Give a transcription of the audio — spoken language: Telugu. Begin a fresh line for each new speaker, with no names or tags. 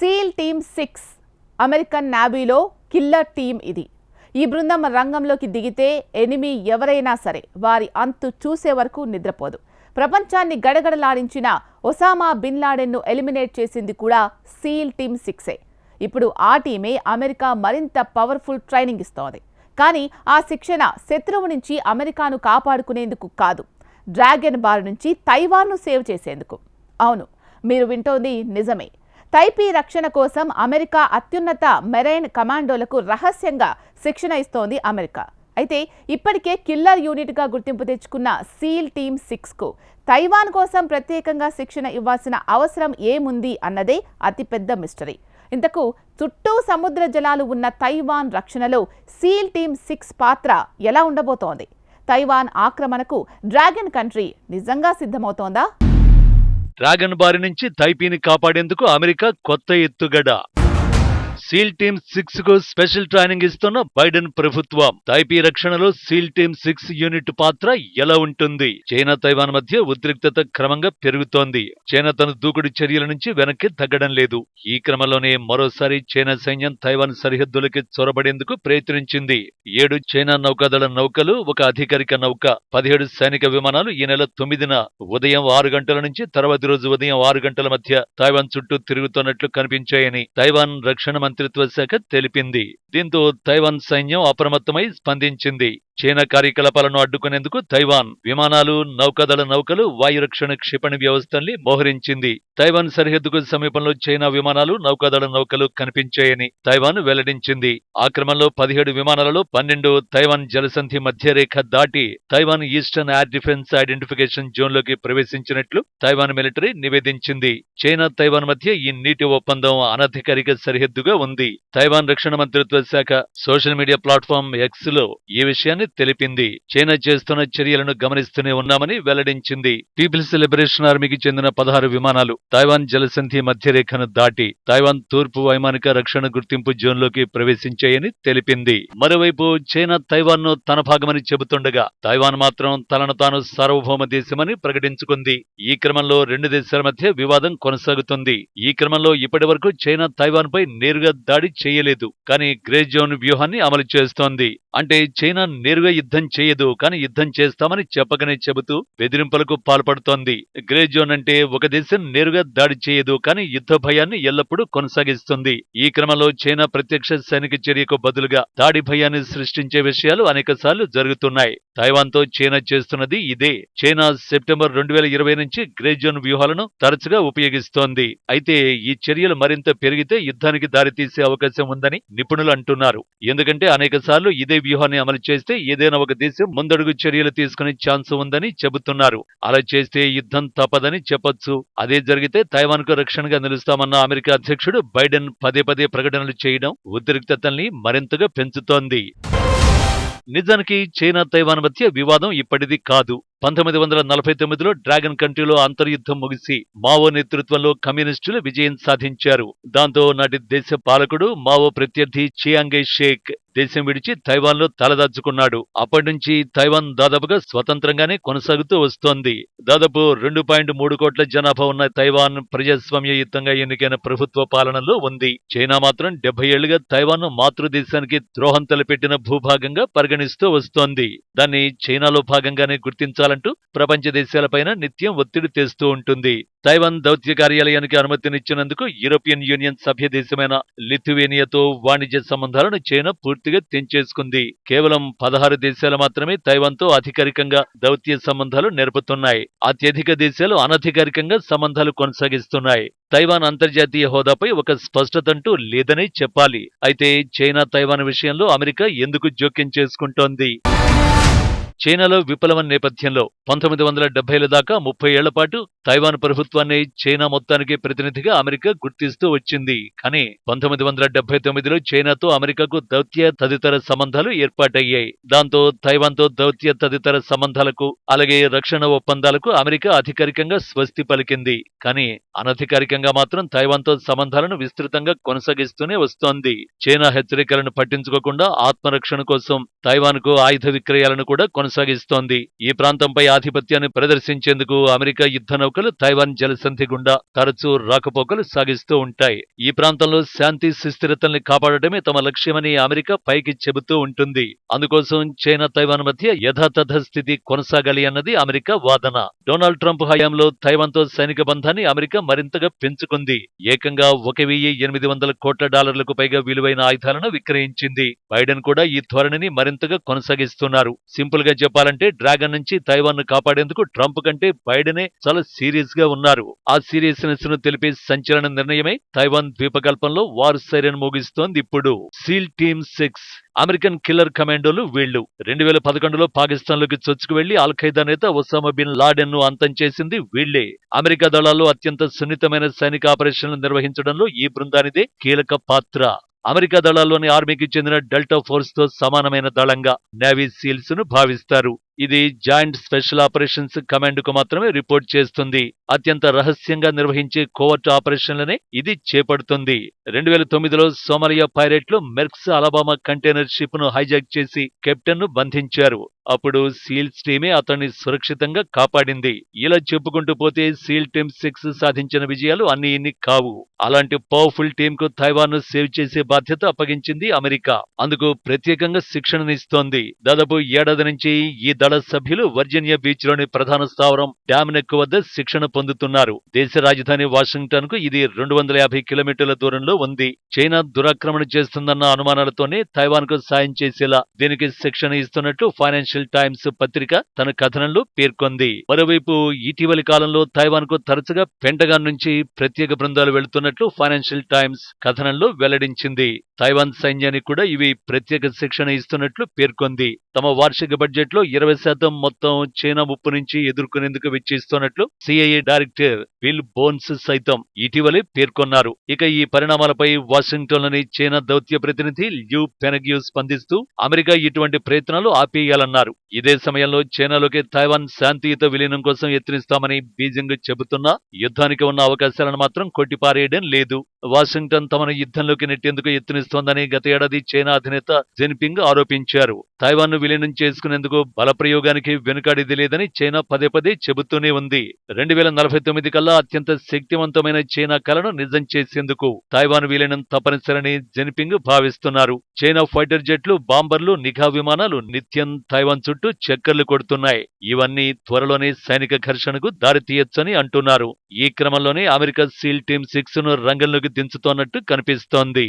సీల్ టీమ్ సిక్స్ అమెరికన్ నావీలో కిల్లర్ టీం ఇది. ఈ బృందం రంగంలోకి దిగితే ఎనిమి ఎవరైనా సరే వారి అంతు చూసే వరకు నిద్రపోదు. ప్రపంచాన్ని గడగడలాడించిన ఒసామా బిన్ లాడెన్ను ఎలిమినేట్ చేసింది కూడా సీల్ టీమ్ సిక్సే. ఇప్పుడు ఆ టీమే అమెరికా మరింత పవర్ఫుల్ ట్రైనింగ్ ఇస్తోంది. కానీ ఆ శిక్షణ శత్రువు నుంచి అమెరికాను కాపాడుకునేందుకు కాదు డ్రాగన్ బార్ నుంచి తైవాన్ను సేవ్ చేసేందుకు. అవును మీరు వింటోంది నిజమే. తైపీ రక్షణ కోసం అమెరికా అత్యున్నత మెరైన్ కమాండోలకు రహస్యంగా శిక్షణ ఇస్తోంది అమెరికా. అయితే ఇప్పటికే కిల్లర్ యూనిట్గా గుర్తింపు తెచ్చుకున్న సీల్ టీమ్ సిక్స్కు తైవాన్ కోసం ప్రత్యేకంగా శిక్షణ ఇవ్వాల్సిన అవసరం ఏముంది అన్నదే అతిపెద్ద మిస్టరీ. ఇంతకు చుట్టూ సముద్ర జలాలు ఉన్న తైవాన్ రక్షణలో సీల్ టీమ్ సిక్స్ పాత్ర ఎలా ఉండబోతోంది? తైవాన్ ఆక్రమణకు డ్రాగన్ కంట్రీ నిజంగా సిద్ధమవుతోందా?
డ్రాగన్ బారి నుంచి తైపీని కాపాడేందుకు అమెరికా కొత్త ఎత్తుగడ. సీల్ టీమ్ సిక్స్కు స్పెషల్ ట్రైనింగ్ ఇస్తున్న బైడెన్ ప్రభుత్వం. తైపీ రక్షణలో సీల్ టీమ్ సిక్స్ యూనిట్ పాత్ర ఎలా ఉంటుంది? చైనా తైవాన్ మధ్య ఉద్రిక్తత క్రమంగా పెరుగుతోంది. చైనా తన దూకుడు చర్యల నుంచి వెనక్కి తగ్గడం లేదు. ఈ క్రమంలోనే మరోసారి చైనా సైన్యం తైవాన్ సరిహద్దులకి చొరబడేందుకు ప్రయత్నించింది. ఏడు చైనా నౌకాదళ నౌకలు ఒక అధికారిక నౌక పదిహేడు సైనిక విమానాలు ఈ నెల తొమ్మిదిన ఉదయం ఆరు గంటల నుంచి తర్వాతి రోజు ఉదయం ఆరు గంటల మధ్య తైవాన్ చుట్టూ తిరుగుతున్నట్లు కనిపించాయని తైవాన్ రక్షణ మంత్రిత్వ శాఖ తెలిపింది. దీంతో తైవాన్ సైన్యం అప్రమత్తమై స్పందించింది. చైనా కార్యకలాపాలను అడ్డుకునేందుకు తైవాన్ విమానాలు నౌకాదళ నౌకలు వాయురక్షణ క్షిపణి వ్యవస్థల్ని మోహరించింది. తైవాన్ సరిహద్దుకు సమీపంలో చైనా విమానాలు నౌకాదళ నౌకలు కనిపించాయని తైవాన్ వెల్లడించింది. ఆ క్రమంలో పదిహేడు విమానాలలో పన్నెండు తైవాన్ జలసంధి మధ్యరేఖ దాటి Taiwan eastern air defence identification జోన్లోకి ప్రవేశించినట్లు తైవాన్ మిలిటరీ నివేదించింది. చైనా తైవాన్ మధ్య ఈ నీటి ఒప్పందం అనధికారిక సరిహద్దుగా ఉంది. తైవాన్ రక్షణ మంత్రిత్వ శాఖ సోషల్ మీడియా ప్లాట్ఫామ్ ఎక్స్లో ఈ విషయాన్ని తెలిపింది. చైనా చేస్తున్న చర్యలను గమనిస్తూనే ఉన్నామని వెల్లడించింది. పీపుల్స్ లిబరేషన్ ఆర్మీకి చెందిన పదహారు విమానాలు తైవాన్ జలసంధి మధ్యరేఖను దాటి తైవాన్ తూర్పు వైమానిక రక్షణ గుర్తింపు జోన్లోకి ప్రవేశించాయని తెలిపింది. మరోవైపు చైనా తైవాన్ను తన భాగమని చెబుతుండగా తైవాన్ మాత్రం తనను తాను సార్వభౌమ దేశమని ప్రకటించుకుంది. ఈ క్రమంలో రెండు దేశాల మధ్య వివాదం కొనసాగుతుంది. ఈ క్రమంలో ఇప్పటి వరకు చైనా తైవాన్ పై నేరుగా దాడి చేయలేదు. కానీ గ్రే జోన్ వ్యూహాన్ని అమలు చేస్తోంది. అంటే చైనా నేరు నేరుగా యుద్ధం చేయదు కానీ యుద్ధం చేస్తామని చెప్పకనే చెబుతూ బెదిరింపులకు పాల్పడుతోంది. గ్రే జోన్ అంటే ఒక దేశం నేరుగా దాడి చేయదు కానీ యుద్ధ భయాన్ని ఎల్లప్పుడూ కొనసాగిస్తుంది. ఈ క్రమంలో చైనా ప్రత్యక్ష సైనిక చర్యకు బదులుగా దాడి భయాన్ని సృష్టించే విషయాలు అనేక జరుగుతున్నాయి. తైవాన్తో చైనా చేస్తున్నది ఇదే. చైనా సెప్టెంబర్ రెండు వేల ఇరవై నుంచి గ్రే జోన్ వ్యూహాలను తరచుగా ఉపయోగిస్తోంది. అయితే ఈ చర్యలు మరింత పెరిగితే యుద్ధానికి దారితీసే అవకాశం ఉందని నిపుణులు అంటున్నారు. ఎందుకంటే అనేక సార్లు ఇదే వ్యూహాన్ని అమలు చేస్తే ఏదైనా ఒక దేశం ముందడుగు చర్యలు తీసుకునే ఛాన్స్ ఉందని చెబుతున్నారు. అలా చేస్తే యుద్ధం తప్పదని చెప్పొచ్చు. అదే జరిగితే తైవాన్కు రక్షణగా నిలుస్తామన్న అమెరికా అధ్యక్షుడు బైడెన్ పదే పదే ప్రకటనలు చేయడం ఉద్రిక్తతల్ని మరింతగా పెంచుతోంది. నిజానికి చైనా తైవాన్ మధ్య వివాదం ఇప్పటిది కాదు. పంతొమ్మిది వందల నలభై తొమ్మిదిలో డ్రాగన్ కంట్రీలో అంతర్యుద్ధం ముగిసి మావో నేతృత్వంలో కమ్యూనిస్టులు విజయం సాధించారు. దాంతో నాటి దేశ పాలకుడు మావో ప్రత్యర్థి చియాంగే షేక్ దేశం విడిచి తైవాన్లో తలదాచుకున్నాడు. అప్పటి నుంచి తైవాన్ దాదాపుగా స్వతంత్రంగానే కొనసాగుతూ వస్తోంది. దాదాపు రెండు పాయింట్ మూడు కోట్ల జనాభా ఉన్న తైవాన్ ప్రజాస్వామ్యయుతంగా ఎన్నికైన ప్రభుత్వ పాలనలో ఉంది. చైనా మాత్రం డెబ్బై ఏళ్ళుగా తైవాన్ మాతృదేశానికి ద్రోహం తలపెట్టిన భూభాగంగా పరిగణిస్తూ వస్తోంది. దాన్ని చైనాలో భాగంగానే గుర్తించాలి చేయాలంటూ ప్రపంచ దేశాలపైన నిత్యం ఒత్తిడి తెస్తూ ఉంటుంది. తైవాన్ దౌత్య కార్యాలయానికి అనుమతినిచ్చినందుకు యూరోపియన్ యూనియన్ సభ్య దేశమైన లిథువేనియాతో వాణిజ్య సంబంధాలను చైనా పూర్తిగా తెంచేసుకుంది. కేవలం పదహారు దేశాలు మాత్రమే తైవాన్తో అధికారికంగా దౌత్య సంబంధాలు నేర్పుతున్నాయి. అత్యధిక దేశాలు అనధికారికంగా సంబంధాలు కొనసాగిస్తున్నాయి. తైవాన్ అంతర్జాతీయ హోదాపై ఒక స్పష్టతంటూ లేదనే చెప్పాలి. అయితే చైనా తైవాన్ విషయంలో అమెరికా ఎందుకు జోక్యం చేసుకుంటోంది? చైనాలో విప్లవం నేపథ్యంలో పంతొమ్మిది వందల డెబ్బైల దాకా ముప్పై ఏళ్ళ పాటు తైవాన్ ప్రభుత్వాన్ని చైనా మొత్తానికి ప్రతినిధిగా అమెరికా గుర్తిస్తూ వచ్చింది. కానీ పంతొమ్మిది వందల డెబ్బై తొమ్మిదిలో చైనాతో అమెరికాకు దౌత్య తదితర సంబంధాలు ఏర్పాటయ్యాయి. దాంతో తైవాన్తో దౌత్య తదితర సంబంధాలకు అలాగే రక్షణ ఒప్పందాలకు అమెరికా అధికారికంగా స్వస్తి పలికింది. కానీ అనధికారికంగా మాత్రం తైవాన్తో సంబంధాలను విస్తృతంగా కొనసాగిస్తూనే వస్తోంది. చైనా హెచ్చరికలను పట్టించుకోకుండా ఆత్మరక్షణ కోసం తైవాన్కు ఆయుధ విక్రయాలను కూడా కొనసాగి కొనసాగిస్తోంది. ఈ ప్రాంతంపై ఆధిపత్యాన్ని ప్రదర్శించేందుకు అమెరికా యుద్ధ నౌకలు తైవాన్ జలసంధి గుండా తరచూ రాకపోకలు సాగిస్తూ ఉంటాయి. ఈ ప్రాంతంలో శాంతి సుస్థిరతల్ని కాపాడటమే తమ లక్ష్యమని అమెరికా పైకి చెబుతూ ఉంటుంది. అందుకోసం చైనా తైవాన్ మధ్య యథాతథ స్థితి కొనసాగాలి అన్నది అమెరికా వాదన. డొనాల్డ్ ట్రంప్ హయాంలో తైవాన్తో సైనిక బంధాన్ని అమెరికా మరింతగా పెంచుకుంది. ఏకంగా ఒక వెయ్యి ఎనిమిది వందల కోట్ల డాలర్లకు పైగా విలువైన ఆయుధాలను విక్రయించింది. బైడెన్ కూడా ఈ ధోరణిని మరింతగా కొనసాగిస్తున్నారు. సింపుల్గా చెప్పాలంటే డ్రాగన్ నుంచి తైవాన్ను కాపాడేందుకు ట్రంప్ కంటే బైడెనే చాలా సీరియస్గా ఉన్నారు. ఆ సీరియస్నెస్ను తెలిపే సంచలన నిర్ణయమే తైవాన్ ద్వీపకల్పంలో వార్ సైరన్ మోగిస్తోంది ఇప్పుడు. SEAL team six. American killer కమాండోలు వీళ్ళు రెండు వేల పదకొండులో పాకిస్తాన్లోకి చొచ్చుకు వెళ్ళి అల్ ఖైదా నేత ఒసామా బిన్ లాడెన్ను అంతం చేసింది వీళ్ళే అమెరికా దళాల్లో అత్యంత సున్నితమైన సైనిక ఆపరేషన్లు నిర్వహించడంలో ఈ బృందానిదే కీలక పాత్ర. అమెరికా దళాల్లోని ఆర్మీకి చెందిన డెల్టా ఫోర్స్తో సమానమైన దళంగా నేవీ సీల్స్ను భావిస్తారు. ఇది జాయింట్ స్పెషల్ ఆపరేషన్స్ కమాండ్కు మాత్రమే రిపోర్ట్ చేస్తుంది. అత్యంత రహస్యంగా నిర్వహించే కోవర్ట్ ఆపరేషన్లనే ఇది చేపడుతుంది. రెండు వేల తొమ్మిదిలో సోమాలియా పైరెట్లు మెర్క్స్ అలబామా కంటైనర్ షిప్ను హైజాక్ చేసి కెప్టెన్ను బంధించారు. అప్పుడు సీల్స్ టీమే అతన్ని సురక్షితంగా కాపాడింది. ఇలా చెప్పుకుంటూ పోతే సీల్ టీమ్ సిక్స్ సాధించిన విజయాలు అన్ని ఇన్ని కావు. అలాంటి పవర్ఫుల్ టీమ్కు తైవాన్ను సేవ్ చేసే బాధ్యత అప్పగించింది అమెరికా. అందుకు ప్రత్యేకంగా శిక్షణనిస్తోంది. దాదాపు ఏడాది నుంచి ఈ దళ సభ్యులు వర్జీనియా బీచ్లోని ప్రధాన స్థావరం డామినెక్ వద్ద శిక్షణ పొందుతున్నారు. దేశ రాజధాని వాషింగ్టన్కు ఇది రెండు వందల యాభై కిలోమీటర్ల దూరంలో ఉంది. చైనా దురాక్రమణ చేస్తుందన్న అనుమానాలతోనే తైవాన్కు సాయం చేసేలా దీనికి శిక్షణ ఇస్తున్నట్లు ఫైనాన్షియల్ టైమ్స్ పత్రిక తన కథనంలో పేర్కొంది. మరోవైపు ఇటీవలి కాలంలో తైవాన్కు తరచుగా పెంటగాన్ నుంచి ప్రత్యేక బృందాలు వెళుతున్నట్లు ఫైనాన్షియల్ టైమ్స్ కథనంలో వెల్లడించింది. తైవాన్ సైన్యానికి కూడా ఇవి ప్రత్యేక శిక్షణ ఇస్తున్నట్లు పేర్కొంది. తమ వార్షిక బడ్జెట్లో ఇరవై శాతం మొత్తం చైనా ముప్పు నుంచి ఎదుర్కొనేందుకు వెచ్చిస్తున్నట్లు సిఐఏ డైరెక్టర్ విల్ బోన్స్ సైతం ఇటీవలే పేర్కొన్నారు. ఇక ఈ పరిణామాలపై వాషింగ్టన్లోని చైనా దౌత్య ప్రతినిధి ల్యూ పెనగ్యూ స్పందిస్తూ అమెరికా ఇటువంటి ప్రయత్నాలు ఆపేయాలన్నారు. ఇదే సమయంలో చైనాలోకి తైవాన్ శాంతియుత విలీనం కోసం యత్నిస్తామని బీజింగ్ చెబుతున్నా యుద్ధానికి ఉన్న అవకాశాలను మాత్రం కొట్టిపారేయడం లేదు. వాషింగ్టన్ తమను యుద్ధంలోకి నెట్టేందుకు యత్నిస్తోందని గత ఏడాది చైనా అధినేత జిన్పింగ్ ఆరోపించారు. తైవాన్ను విలీనం చేసుకునేందుకు ప్రయోగానికి వెనుకాడిది లేదని చైనా పదే పదే చెబుతూనే ఉంది. రెండు వేల నలభై తొమ్మిది కల్లా అత్యంత శక్తివంతమైన చైనా కలను నిజం చేసేందుకు తైవాన్ విలీనం తప్పనిసరని జెన్పింగ్ భావిస్తున్నారు. చైనా ఫైటర్ జెట్లు బాంబర్లు నిఘా విమానాలు నిత్యం తైవాన్ చుట్టూ చక్కర్లు కొడుతున్నాయి. ఇవన్నీ త్వరలోనే సైనిక ఘర్షణకు దారితీయొచ్చని అంటున్నారు. ఈ క్రమంలోనే అమెరికా సీల్ టీమ్ సిక్స్ను రంగంలోకి దించుతోన్నట్టు కనిపిస్తోంది.